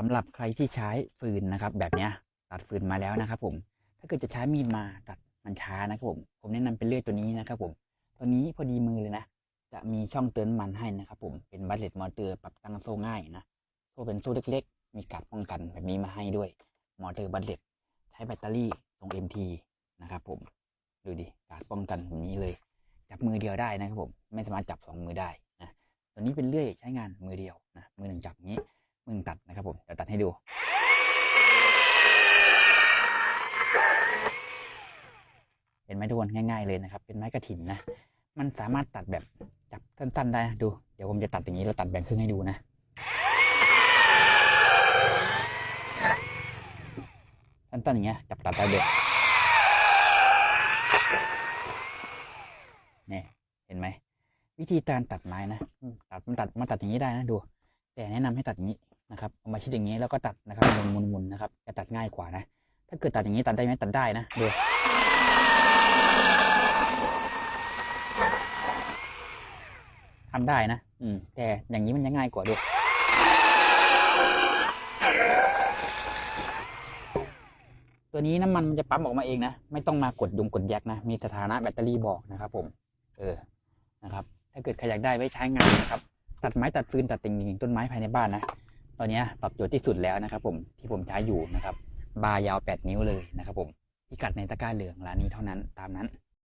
สำหรับใครที่ใช้ฟืนนะครับ แบบเนี้ยตัดฟืนมาแล้วนะครับผมถ้าเกิดจะใช้มีดมาตัดมันช้านะครับผมผมแนะนำเป็นเลื่อยตัวนี้นะครับผมตัวนี้พอดีมือเลยนะ จะมีช่องเตือนมันให้นะครับผมเป็นบัตเลตมอเตอร์ปรับตั้งโซ่ง่ายนะโซ่เป็นโซ่เล็ก ๆ มีกาดป้องกันแบบนี้มาให้ด้วยมอเตอร์บัตเลตใช้แบตเตอรี่ตรง MT นะครับผมดูดิกาดป้องกันแบบนี้เลย จับมือเดียวได้นะครับผมไม่สามารถจับสองมือได้นะตัวนี้เป็นเลื่อยใช้งานมือเดียวนะมือหนึ่งจับอย่างนี้ มึงตัดนะครับผมเดี๋ยวตัดให้ดูเห็นไหมทุกคนง่าย ๆเลยนะครับ เป็นไม้กระถินนะ มันสามารถตัดแบบจับสั้นๆได้ดู เดี๋ยวผมจะตัดอย่างนี้เราตัดแบ่งครึ่งให้ดูนะสั้นๆอย่างเงี้ยจับตัดได้เลยนี่เห็นไหมวิธีการตัดไม้นะตัดมันตัดมาตัดอย่างนี้ได้นะดู แต่แนะนำให้ตัดอย่างนี้ นะครับเอามาชิดอย่างนี้แล้วก็ตัดนะครับหมุนๆๆนนะครับจะตัดง่ายกว่านะ ถ้าเกิดตัดอย่างนี้ตัดได้ไหมตัดได้นะดูทำได้นะ อืม แต่อย่างนี้มันยังง่ายกว่าด้วยตัวนี้น้ำมันมันจะปั๊มออกมาเองนะ ไม่ต้องมากดยุงกดแยกนะ มีสถานะแบตเตอรี่บอกนะครับผม เออ นะครับ ถ้าเกิดใครอยากได้ไว้ใช้งานนะครับ ตัดไม้ตัดฟืนตัดติ่งต้นไม้ภายในบ้านนะ ตอนนี้ปรับจุดที่สุดแล้วนะครับ ผมที่ผมใช้อยู่นะครับ บาร์ยาว 8 นิ้วเลยนะครับ ผมพิกัดในตะกร้าเหลืองร้านนี้เท่านั้นตามนั้น